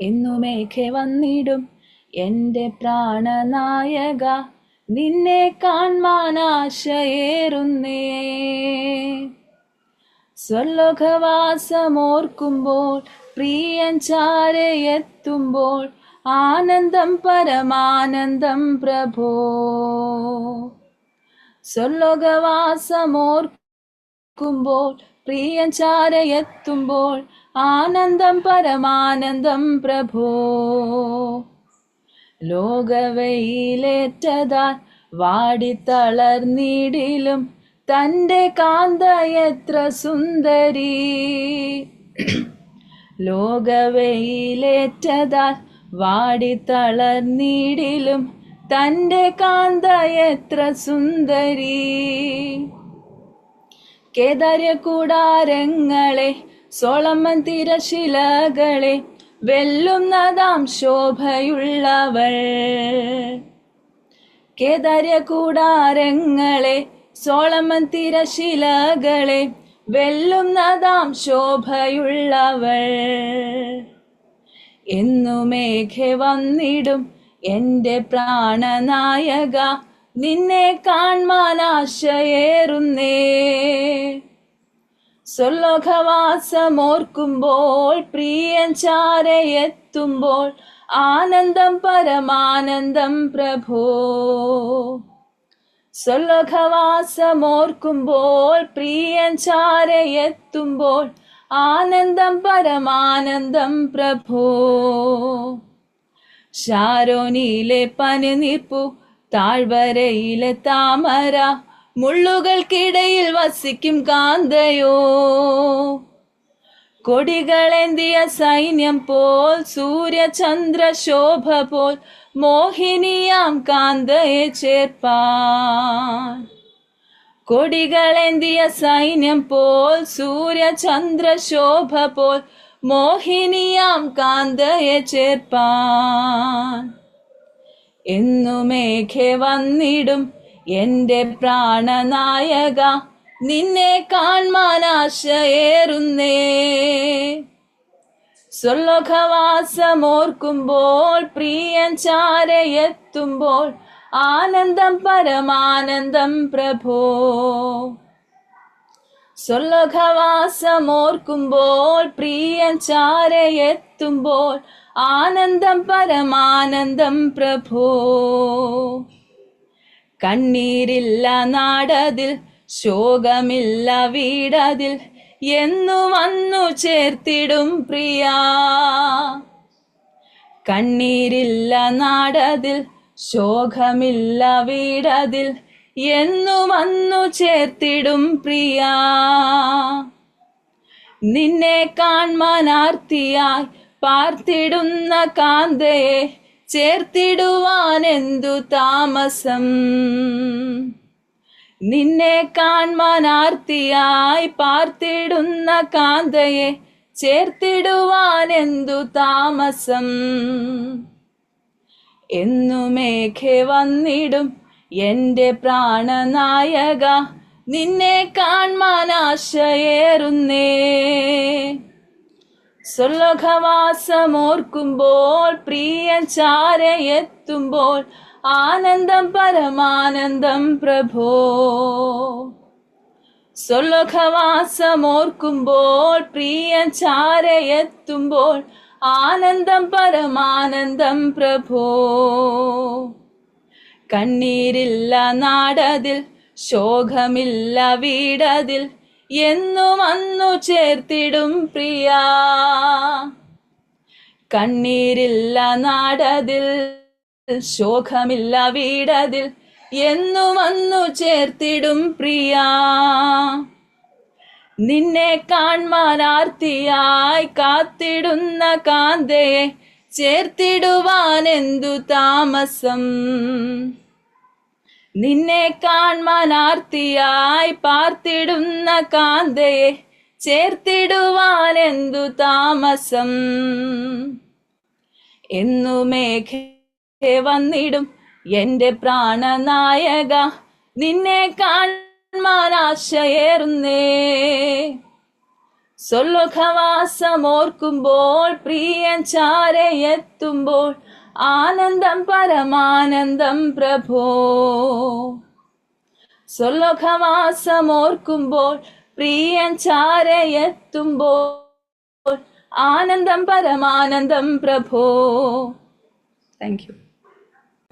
എന്നുമേഘെ വന്നിടും എന്റെ പ്രാണനായക നിന്നെ കാൺമാനാശയേറുന്നേ. സ്വർലോകവാസമോർക്കുമ്പോൾ പ്രിയൻ ചാരയെത്തുമ്പോൾ ആനന്ദം പരമാനന്ദം പ്രഭോ. സ്വർലോകവാസമോർക്കുമ്പോൾ പ്രിയൻ ചാരയെത്തുമ്പോൾ ആനന്ദം പരമാനന്ദം പ്രഭോ. ലോകവയിലേറ്റതാൽ വാടിത്തളർന്നിടിലും തന്റെ കാന്ത എത്ര സുന്ദരി. ലോകവയിലേറ്റതാൽ വാടിത്തളർന്നിടിലും തന്റെ കാന്ത എത്ര സുന്ദരി. കേദാര്യ കൂടാരങ്ങളെ സോളമൻ തിരശിലകളെ വെല്ലുന്നതാം ശോഭയുള്ളവൾ. കേദാര്യ കൂടാരങ്ങളെ സോളമൻ തിരശിലകളെ വെല്ലുന്നതാം ശോഭയുള്ളവൾ. എന്നു മേഘെ വന്നിടും എന്റെ പ്രാണനായക നിന്നെ കാൺമാൻ ആശയേറുന്നേ. സ്വലോകവാസമോർക്കുമ്പോൾ പ്രിയൻ ചാരയെത്തുമ്പോൾ ആനന്ദം പരമാനന്ദം പ്രഭോ. സ്വലോകവാസമോർക്കുമ്പോൾ പ്രിയൻ ചാരയെത്തുമ്പോൾ ആനന്ദം പരമാനന്ദം പ്രഭോ. ശാരോനിയിലെ പനിനീർപ്പു താഴ്വരയിലെ താമര മുള്ളുകൾക്കിടയിൽ വസിക്കും കാന്തയോ. കൊടികളെന്തിയ സൈന്യം പോൽ സൂര്യചന്ദ്ര ശോഭ പോൽ മോഹിനിയാം കാന്തയെ ചേർപ്പാൻ. കൊടികളെന്തിയ സൈന്യം പോൽ സൂര്യചന്ദ്ര ശോഭ പോൽ മോഹിനിയാം കാന്തയെ ചേർപ്പാൻ. എന്നുമേഘെ വന്നിടും എന്റെ പ്രാണനായക. നിന്നെ കാൺമാനാശയേറുന്നേ. സ്വർലോകവാസമോർക്കുമ്പോൾ പ്രിയൻ ചാരയെത്തുമ്പോൾ ആനന്ദം പരമാനന്ദം പ്രഭോ. സ്വർലോകവാസമോർക്കുമ്പോൾ പ്രിയൻ ചാരയെത്തുമ്പോൾ ആനന്ദം പരമാനന്ദം പ്രഭോ. കണ്ണീരില്ല നാടതിൽ ശോകമില്ല വീടതിൽ എന്നു വന്നു ചേർത്തിടും പ്രിയ. കണ്ണീരില്ല നാടതിൽ ശോകമില്ല വീടതിൽ എന്നു വന്നു ചേർത്തിടും പ്രിയ. നിന്നെ കാൺമാനാർത്തിയായി പാർത്തിടുന്ന കാന്തയെ ചേർത്തിടുവാൻ എന്തു താമസം? നിന്നെ കാൺമാനാർത്തിയായി പാർത്തിടുന്ന കാന്തയെ ചേർത്തിടുവാൻ എന്തു താമസം? എന്നുമേഘെ വന്നിടും എന്റെ പ്രാണനായക നിന്നെ കാൺമാൻ ആശയേറുന്നേ സ്വർലോകവാസമോർക്കുമ്പോൾ പ്രിയ ചാരയെത്തുമ്പോൾ ആനന്ദം പരമാനന്ദം പ്രഭോ. സ്വർലോകവാസമോർക്കുമ്പോൾ പ്രിയ ചാരയെത്തുമ്പോൾ ആനന്ദം പരമാനന്ദം പ്രഭോ. കണ്ണീരില്ല നാടതിൽ ശോകമില്ല വീടതിൽ എന്നും അന്നു ചേർത്തിടും പ്രിയ. കണ്ണീരില്ല നാടതിൽ ശോകമില്ല വീടതിൽ എന്നും അന്നു ചേർത്തിടും പ്രിയ. നിന്നെ കാൺമാനാർത്തിയായി കാത്തിടുന്ന കാന്തയെ ചേർത്തിടുവാൻ എന്തു താമസം? നിന്നെ കാൺമാനാർത്തിയായി പാർത്തിടുന്ന കാന്തയെ ചേർത്തിടുവാൻ എന്തു താമസം? എന്നു മേഘ വന്നിടും എന്റെ പ്രാണനായക നിന്നെ കാൺമാൻ ആശയേറുന്നേ ഓർക്കുമ്പോൾ പ്രിയൻ ചാരയെത്തുമ്പോൾ ആനന്ദം പരമാനന്ദം പ്രഭോ. സ്വലോകവാസമോർക്കുമ്പോൾ പ്രിയൻ ചാരയെത്തുമ്പോൾ ആനന്ദം പരമാനന്ദം പ്രഭോ. Thank you